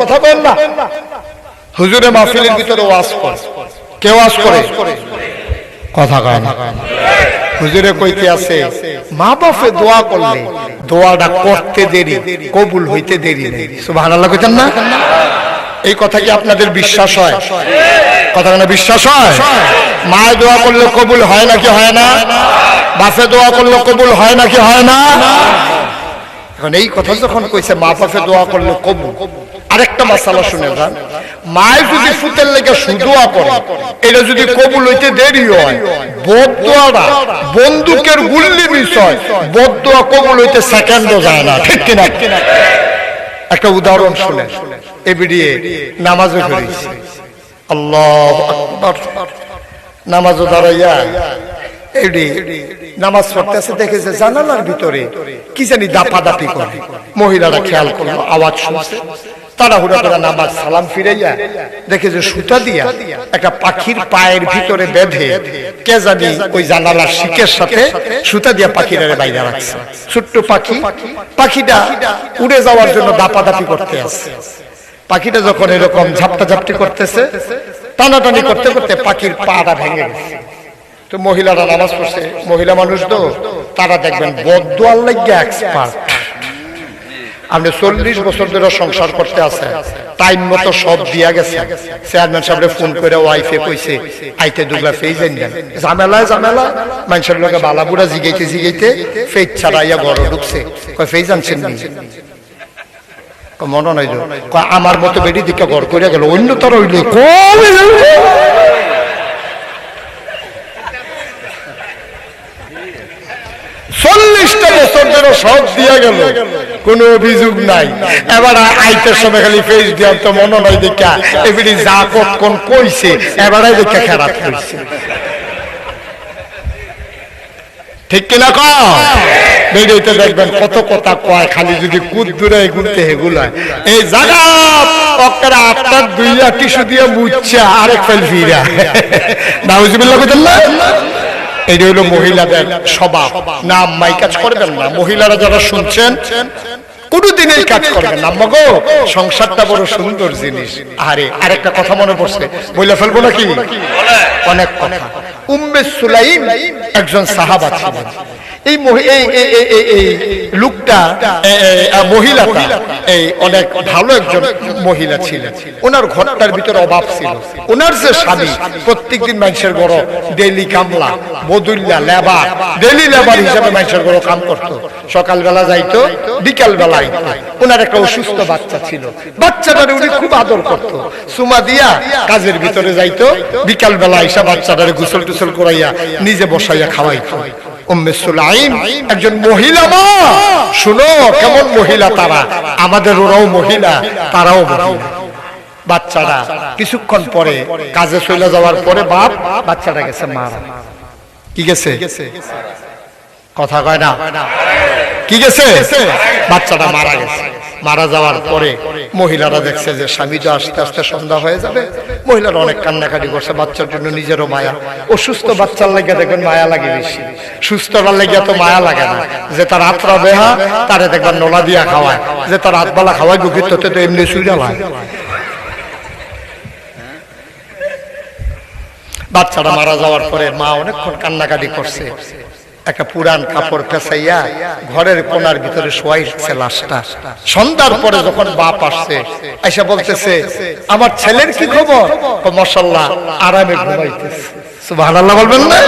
কথা না। হুজুরে মাহফিলের ভিতরে ওয়াজ করে। কে ওয়াজ করে? কথা কয় না। হুজুরে কইতে আছে? মা বাপে দোয়া করলে দোয়াটা করতে দেরি, কবুল হইতে দেরি নেই। কইতেন না? এই কথা কি আপনাদের বিশ্বাস হয়? কথা না বিশ্বাস হয়? মায়ের দোয়া করলে কবুল হয় নাকি হয় না? বাপে দোয়া করলে কবুল হয় নাকি হয় না? এখন এই কথা যখন কইছে, মা বাপে দোয়া করলে কবুল। আরেকটা মাসালা শুনে যান। মায়ের যদি ফুতের লেগে সুদোয়া করে, এটা যদি কবুল হইতে দেরি হয় বদোয়াটা বন্দুকের গুল্লি বিষয় বদোয়া কবুল হইতে সেকেন্ডও যায় না, ঠিক কিনা? একটা উদাহরণ শুনে এবিডিয়ে নামাজে ফেরেছি। আল্লাহ নামাজও দাঁড়াইয়া এডি, নামাজ পড়তেছে, দেখেছে জানালার ভিতরে কি জানি করে। মহিলারা খেয়াল করল, আওয়াজ শুনছে। তাড়াহুড়া করে নামাজ সালাম দেখে যে সুতা দিয়া একটা পাখির পায়ের ভিতরে বেঁধে কে জানি ওই জানালার শিকের সাথে সুতা দিয়া বাইরে রাখছে। ছোট্ট পাখি, পাখিটা উড়ে যাওয়ার জন্য দাপা দাপি করতে আছে। পাখিটা যখন এরকম ঝাপটা ঝাপটি করতেছে, টানাটানি করতে করতে পাখির পাটা ভেঙে গেছে। তো মহিলারা নামাজ পড়ছে, মহিলা মানুষ তো, তারা দেখবেন বদুয়ার লাগিয়া এক্সপার্ট আপনি চল্লিশ বছর ধরে সংসার করতে আছে টাইম মতো সব দিয়া গেছে। চেয়ারম্যান সাহেব ফোন করে ওয়াইফে কইছে, আইতে দুগলা ফেই যাই না ঝামেলায় ঝামেলা। মানুষের লগে বালাবুড়া জিগাইতে জিগাইতে ফেজ ছাড়াইয়া ঘরে ঢুকছে। কয় ফেই জানছেন মনে নাই আমার মতো বেটি দিকে ঘর করে গেল অন্য তার হইলে কবে চল্লিশটা বছর ধরে দিয়া গেল। কোনো অভিযোগ নাই। এবার সময় খালি ফেস তো মনে নয় দেখা। এবারে যা কইছে দেখা খারাপ ঠিক কিনা দেখবেন কত কথা কয়, খালি যদি কুদ দূরে ঘুরতে হেগুলা এই জায়গা আপনার দুইয়া টিস্যু দিয়ে মুচ্ছে আরেক ফেল ফিরা। নাউজুবিল্লাহ কইতেন না এটা হলো মহিলাদের সভা না আম্মাই কাজ করবেন না। মহিলারা যারা শুনছেন কোনদিন এই কাজ করবেন না। মগো সংসারটা বড় সুন্দর জিনিস। আরে আরেকটা কথা মনে পড়ছে। বইলা ফেলব নাকি? অনেক কথা। উম্মে সুলাইম একজন সাহাবা ছিলেন। এই এই মহিলাটা, এই অনেক ভালো একজন মহিলা ছিলেন ওনার ঘরটার অভাব ছিল। ওনার যে স্বামী, প্রত্যেকদিন মানুষের ডেইলি কামলা বদুল্লা লেবার ডেইলি লেবার হিসাবে মানুষের কাম করতো। সকালবেলা যাইতো বিকাল বেলা আইতো। ওনার একটা অসুস্থ বাচ্চা ছিল। বাচ্চাটারে উনি খুব আদর করতো। সুমা দিয়া কাজের ভিতরে যাইতো বিকাল বেলা এসে বাচ্চাটারে গোসল টুসল করাইয়া নিজে বসাইয়া খাওয়াইতো। একজন মহিলা কেমন মহিলা তারা? আমাদের ওরাও মহিলা, তারাও বাচ্চাটা কিছুক্ষণ পরে কাজে চলে যাওয়ার পরে বাপ, বাচ্চাটা গেছে মারা কি গেছে? কথা কয় না? কি গেছে? বাচ্চাটা মারা গেছে। মারা যাওয়ার পরে মহিলারা দেখছে যে স্বামী তো আস্তে আস্তে সন্ধ্যা হয়ে যাবে। মহিলারা অনেক কান্নাকাটি করছে, বাচ্চার জন্য নিজেরও মায়া। অসুস্থ বাচ্চার লেগে দেখবেন মায়া লাগে বেশি। সুস্থটার লেগে তো মায়া লাগে না। যে তার আত্রা বেহা, তারে দেখবেন নোলা দিয়া খাওয়ায়। যে তার হাতবালা খাওয়ায় গভীর তো এমনি সুইরা হয় বাচ্চাটা মারা যাওয়ার পরে মা অনেকক্ষণ কান্নাকাটি করছে। একটা পুরান কাপড় ফেসাইয়া ঘরের কোনার ভিতরে শোয়াইছে লাশটা। সন্ধ্যার পরে যখন বাপ আসছে, আইসা বলতেছে, আমার ছেলের কি খবর? মশাল্লাহ আরামে ঘুমাইতেছে। সুবহানাল্লাহ বলবেন না?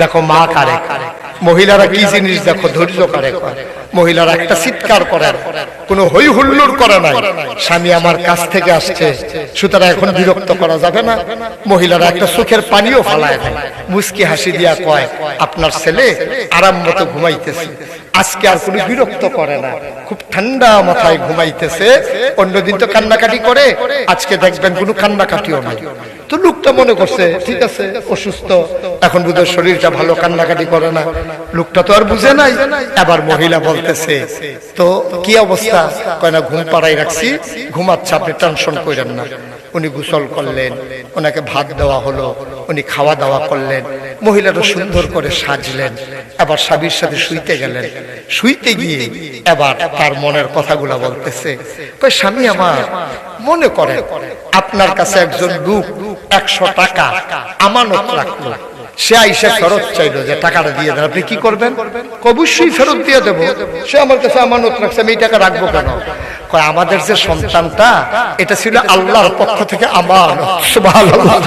দেখো মা কারে। মহিলারা কি জিনিস দেখো, ধৈর্য করে মহিলারা একটা চিৎকার করে। কোনো হই হুল্লোড় করে নাই। স্বামী আমার কাছ থেকে আসছে। সুতরাং এখন বিরক্ত করা যাবে না। মহিলারা একটা চোখের পানিও ফালায় দেয়। মুস্কি হাসি দিয়া কয়, আপনার ছেলে আরাম মতো ঘুমাইতেছে। আজকে আর কোনো বিরক্ত করে না। খুব ঠান্ডা মাথায় ঘুমাইতেছে। অন্যদিন তো কান্নাকাটি করে। আজকে দেখবেন কোনো কান্নাকাটিও নাই। তো লোকটা মনে করছে, ঠিক আছে, অসুস্থ। এখন বুধের শরীরটা ভালো, কান্নাকাটি করে না। লোকটা তো আর বুঝে নাই। আবার মহিলা বলতেছে, তো কি অবস্থা? কয়না ঘুম পাড়াই রাখছি। ঘুমাচ্ছে, আপনি টেনশন করেন না। উনি গোসল করলেন, ওনাকে ভাত দেওয়া হলো, উনি খাওয়া দাওয়া করলেন। মহিলাটা সুন্দর করে সাজলেন এবার স্বামীর সাথে শুইতে গেলেন। শুইতে গিয়ে এবার তার মনের কথাগুলা বলতেছে স্বামী আমার, মনে করে আপনার কাছে একজন লোক একশো টাকা আমানত রাখল। সে আইসা ফেরত চাইলো যে টাকাটা দিয়ে দেন। আপনি কি করবেন? অবশ্যই ফেরত দিয়ে দেবো। সে আমার কাছে আমানত রাখছে, আমি এই টাকা রাখব কেন? আমাদের যে সন্তানটা, এটা ছিল আল্লাহর পক্ষ থেকে আমার সুবহানাল্লাহ।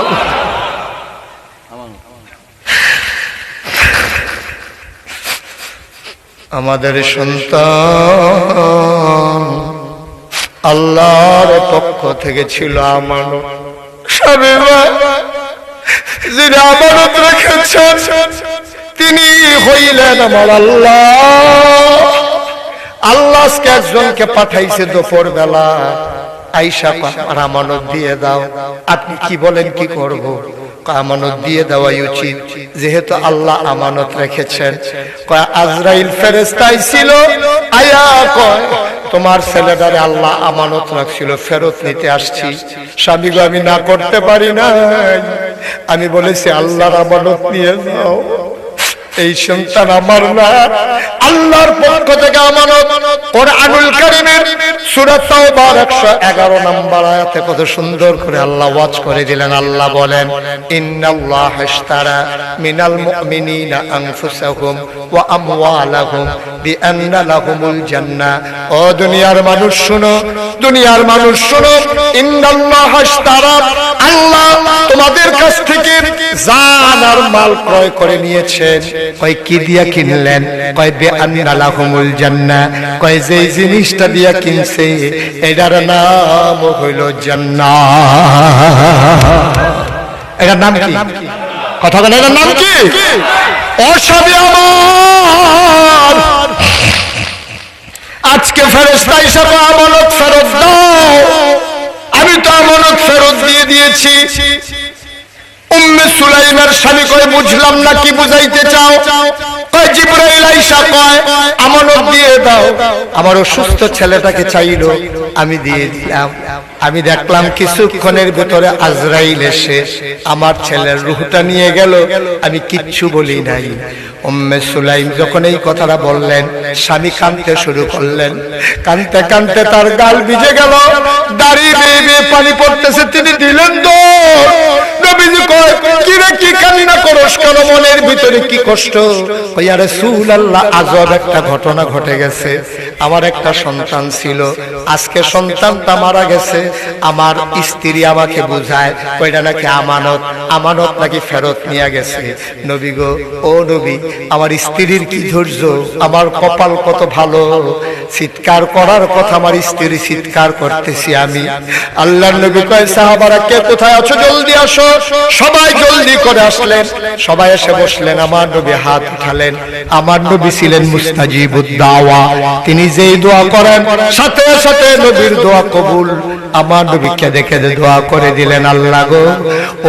আমাদের সন্তান। আল্লাহর পক্ষ থেকে ছিল মা, যিনি আমানত রেখেছেন তিনি হইলেন আমার আল্লাহ। আল্লাহ একজনকে পাঠাইছে দুপুর বেলা আইসা আমানত দিয়ে দাও। আপনি কি বলেন কি করব? আমানত দিয়ে দেওয়াই উচিত। যেহেতু আল্লাহ আমানত রেখেছেন। কয়, আজরাইল ফেরেস্তাই ছিল, আয়া কয়, তোমার ছেলেটারে আল্লাহ আমানত রাখছিল, ফেরত নিতে আসছি। স্বামীগো, আমি না করতে পারি না আমি বলেছি, আল্লাহর আমানত নিয়ে যাও এই সন্তান আমার না। আল্লাহর পক্ষ থেকে আমানত কোরআনুল কারীমের সূরা তাওবার 111 নম্বর আয়াতে কত সুন্দর করে আল্লাহ ওয়াজ করে দিলেন। আল্লাহ বলেন, ইন্নাল্লাহ মিনাল মুমিনিনা আনফুসাহুম ওয়া আমওয়ালাহুম বিআন্না লাহুমুল জান্নাহ ও দুনিয়ার মানুষ শুনো, দুনিয়ার মানুষ শুনো, ইন্নাল্লাহ মাল ক্রয় করে নিয়েছেন। কয়, কি দিয়া কিনলেন? কয় বে আন্নালাহুমুল জান্নাহ কয় যে জিনিসটা দিয়া কিনছে, এটার নাম হইল জান্নাহ এটার নাম কি? কথা বলেন, এটার নাম কি? অসাবি আমার আজকে ফেরেস্তা হিসাবে আমানত ফেরত দাও। আমি তো আমানত ফেরত দিয়ে দিয়েছি। সুলাইমের স্বামী কয় বুঝলাম না কি বুঝাইতে চাও? আমি দেখলাম কিছুক্ষণের ভিতরে আজরাইল এসে আমার ছেলের রুহটা নিয়ে গেল। আমি কিচ্ছু বলি নাই। উম্মে সুলাইম যখন এই কথাটা বললেন, স্বামী কাঁদতে শুরু করলেন। কানতে কানতে তার গাল ভিজে গেল। বেয়ে পানি পড়তেছে, তিনি কি কান্না মনের ভিতরে কি কষ্ট? আল্লাহ আজব একটা ঘটনা ঘটে গেছে। আমার একটা সন্তান ছিল। আজকে মারা গেছে। আমার স্ত্রী আমাকে বুঝায় কইটা নাকি আমানত আমানত নাকি ফেরত নিয়ে গেছে। নবী গো, ও নবী, আমার স্ত্রীর কি ধৈর্য? আমার কপাল কত ভালো? চিৎকার করার কথা আমার স্ত্রী চিৎকার করতেছি আমি। আল্লাহর নবী কয়, সাহাবারা কে কোথায় আছো? জলদি আসো। সবাই জলদি করে আসলেন। সবাই এসে বসলেন। আমার নবী হাত উঠালেন। আমার নবী ছিলেন মুস্তাজিবুদ দাওয়া তিনি যেই দোয়া করেন, সাথে সাথে নবীর দোয়া কবুল। আমার নবী কেঁদে কেঁদে দোয়া করে দিলেন, আল্লাহ গো,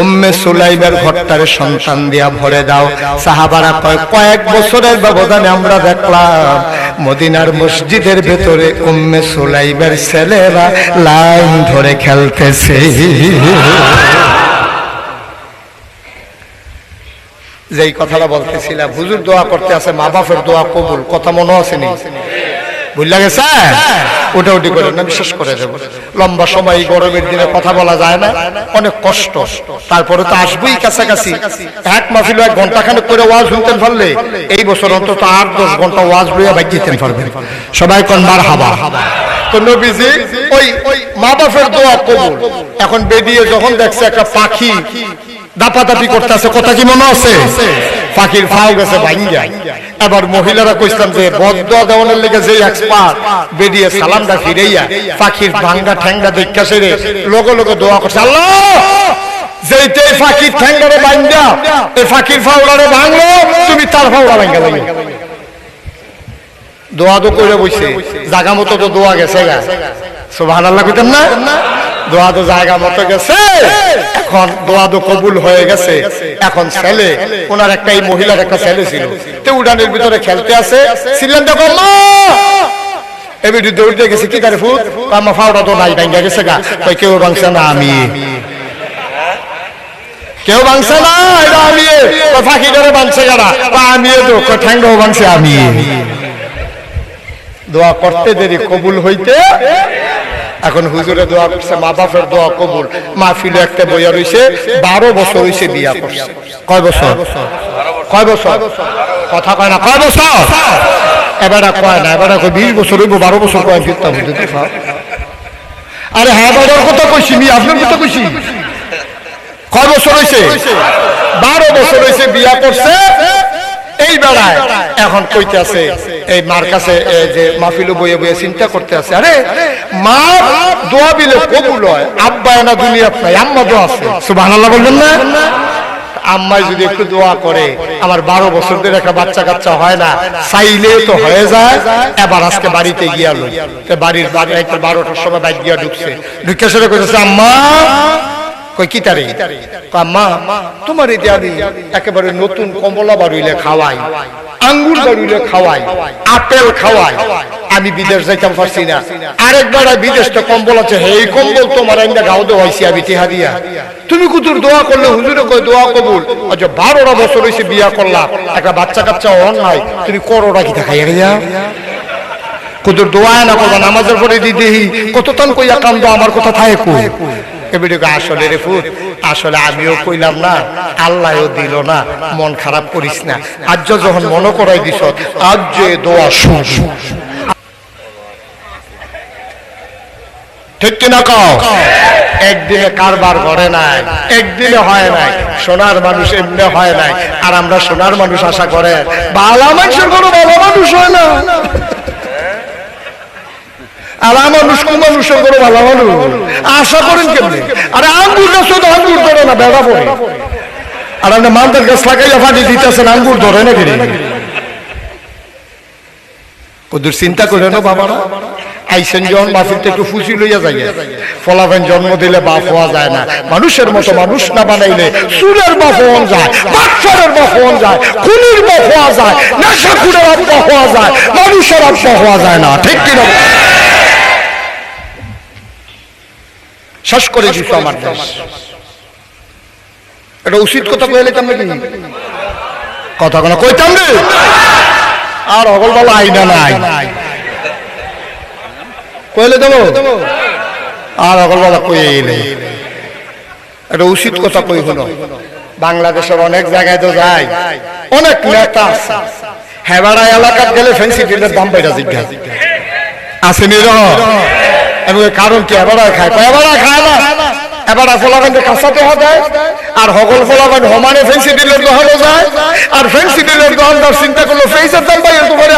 উম্মে সুলাইমের ঘরটারে সন্তান দিয়া ভরে দাও। সাহাবারা কয়, কয়েক বছরের ব্যবধানে আমরা দেখলাম, মদিনার মসজিদের ভেতরে উম্মে সুলাইমের ছেলেরা লাইন ধরে খেলতেছে। যেই কথাটা বলতেছিলাম, হুজুর দোয়া করতে আছে, মা বাপের দোয়া কবুল। কথা মনে আসেনি বুঝলা গেছে? ওটা উঠি করে, না, বিশ্বাস করে দেব। লম্বা সময় গরমের দিনে কথা বলা যায় না, অনেক কষ্ট। তারপরে তো আসবোই কাছাকাছি। এক মাসিল এক ঘণ্টা খানেক করে ওয়াজ শুনতেন পারলে, এই বছর অন্তত আট দশ ঘণ্টা ওয়াজ লইয়া বাইক দিতেন পারবেন। সবাই কোন মার হাবা তো নবীজি, ওই মা বাপের দোয়া কবুল। এখন বেরিয়ে যখন দেখছে একটা পাখি দাপাদাপি করতেছে, কথা কি মনে আছে? পাখির ফাও গেছে, ভাঙ্গা। এবার মহিলারা কইতাম যে বদ্ধ দেওয়ানের লেগে যে এক্সপার্ট বেরিয়ে সালামটা ফিরাইয়া পাখির ভাঙ্গা ঠ্যাঙ্গা দেখা সেরে লোক লোক দোয়া করছে, আল্লাহ যেইতে এই ফাঁকির ঠ্যাঙ্গারে ভাঙ্গা এই ফাঁকির ফাউলারে ভাঙলো তুমি তার ফাউলা ভাঙ্গা লাগে দোয়া তো করে বইছে, জাগা মতো তো দোয়া গেছে গা। সুবহানাল্লাহ কইতাম না? দোয়া তো জায়গা মতো গেছে। এখন দোয়া তো কবুল হয়ে গেছে। এখন ছেলে ওনার একটা এই মহিলার একটা ছেলে ছিল। তো উড়ানের ভিতরে খেলতে আছে ছিলেন দেখো মা এবিডি দৌড়তে গেছে কি করে ফুট আমার ফাউটা তো নাই ভাঙ্গা গেছে গা। কই কেউ ভাঙছে না আমি। কেউ ভাঙছে না এটা আমি। ফাঁকি করে ভাঙছে কারা বা আমি তো ঠ্যাঙ্গাও ভাঙছে আমি। দোয়া করতে দেরি কবুল হইতে এখন হুজুরে দোয়া করছে, মা বাপের দোয়া কবুল। মাহফিলে একটা বইয়া রইছে, বারো বছর হইছে বিয়া করছে। কয় বছর? কয় বছর? কথা কয় না, কয় বছর? এবারে কয় না, এবারে কয়, বিশ বছর হইব, বারো বছর কয়। ফিরতাম আরে হ্যাঁ বাবার কথা কইছি, মি, আপনার কথা কইছি। কয় বছর হয়েছে বারো বছর হয়েছে বিয়া করছে। এই বেড়ায় এখন কইতে আছে এই মার কাছে যে মাহফিল বইয়ে বইয়ে চিন্তা করতে আছে আরে মা দোয়া বিলে কবুল হয় আব্বা এনা দুনিয়া নাই আম্মা দোয়া আছে। সুবহানাল্লাহ বলবেন না? আম্মাই যদি একটু দোয়া করে আমার বারো বছর ধরে একটা বাচ্চা কাচ্চা হয় না চাইলে তো হয়ে যায় এবার আজকে বাড়িতে গিয়া বাড়ির বাড়ি একটা বারোটার সময় বাইক গিয়া ঢুকছে। ঢুকে সেটা কইতেছে আম্মা কই কি তারে? আম্মা তোমার এই আমি একেবারে নতুন কমলা বাড়ুইলে খাওয়াই, আঙ্গুর বাড়ুইলে খাওয়াই, আপেল খাওয়াই, আমি বিদেশ যাইতাম পারছি না। আরেকবার বিদেশটা কম্বল আছে এই কম্বল তোমার আইনা গাও দেওয়াইছি আমি টেহা দিয়া। তুমি কুতুর দোয়া করলে হুজুরে কই দোয়া কবুল। আচ্ছা বারোটা বছর হয়েছে বিয়া করলাম, একটা বাচ্চা কাচ্চা অন নাই, তুমি করোটা কি দেখাইয়া গিয়া কুতুর দোয়া না করবা, নামাজের পরে দিদি কত তান কইয়া কান্দ, আমার কথা থাকে কই? আসলে রে ফুট, আসলে আমিও কইলাম না, আল্লাহও দিল না, মন খারাপ করিস না। যখন মনে করাই দিস দোয়া সোনার মানুষ এমনি হয় নাই, আর আমরা সোনার মানুষ আশা করে মানুষ হয় না। আর মানুষ কোন মানুষের কোনো ভালো মানুষ? আশা করেন কেমনি? আরে আঙ্গুর গাছ তো আঙ্গুর ধরে না, বেড়া পড়ে। আর আপনি মান্দার গাছ লাগাইয়া ফাটি দিতেছেন, আঙ্গুর ধরে না কিনে ওদের চিন্তা করে না বাবারা, আইসেন যখন মাফিলটা একটু ফুসি লইয়া যায় ফলাফেন জন্ম দিলে বাপ হওয়া যায় না। মানুষের মতো মানুষ না বানাইলে সুরের বাপ হওয়া যায় বাচ্চারের বাপ হওয়া যায়, খুনির বাপ হওয়া যায়, নেশাখুরের আব্বা হওয়া যায়, মানুষের আব্বা হওয়া যায় না, ঠিক কিনা? শেষ করে দিত আমার দেশ। এটা উচিত কথা কইলে কেমন কি কথা কোনো কইতাম রে। আর অগলবালা আইনা নাই। কইলে দেবো? আর অগলবালা কই এলে। এটা উচিত কথা কই হলো। বাংলাদেশের অনেক জায়গায় তো যায়। অনেক নেতা আছে। হেবাড়া এলাকাত গেলে ফেন্সি ডিলের দাম বাইরা জিজ্ঞাসা আসেনি র? এবং কারণ কি, এবারা খায় এবারা খায় না? এবার ফলাগান কাঁচাতে হবে। আর হগল ফলাগান হমানে ফেন্সি যায়। আর ফেন্সি চিন্তা করল দাম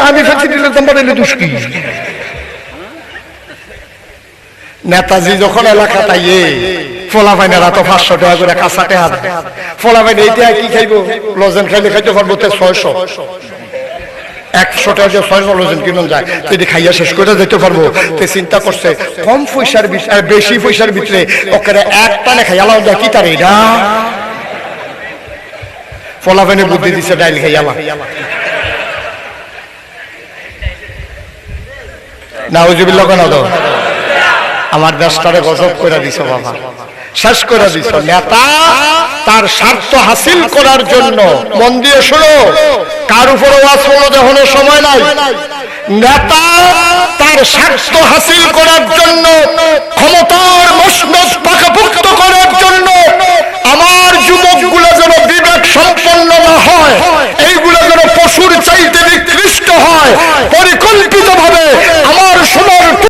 আমি ফেন্সি ডিলের দাম পাইলে দুষ্কি নেতাজি যখন এলাকা তাইয়ে, ফলাফাইনেরা তো পাঁচশো টাকা করে কাঁচা টেহা দেয় ফলাফাইন এইটা কি খাইব? লজেন খাইলে খাইতে পারব ছয়শো। একশো যে যায়। যদি খাইয়া শেষ করে পারব, তো চিন্তা করছে, কম পয়সার বেশি পয়সার ভিতরে ওকে এক কি তার এটা? ফলাফাইনে বুদ্ধি দিছে, ডাইল খাইয়ালা নাউজুবিল্লাহ কেন তো আমার দেশটারে গজব করে দিছে, বাবা। শেষ করে দিছ। নেতা তার স্বার্থ হাসিল করার জন্য। মন দিয়ে শুনো, কার উপর ওয়াজ প্রবদেহনে সময় নাই। নেতা তার স্বার্থ হাসিল করার জন্য, ক্ষমতার মসনদ পাকাপোক্ত করার জন্য আমার যুবকগুলো যেন বিবেক সম্পন্ন না হয়, এইগুলো যেন পশুর চাইতে নিকৃষ্ট হয়, পরিকল্পিতভাবে আমার সময়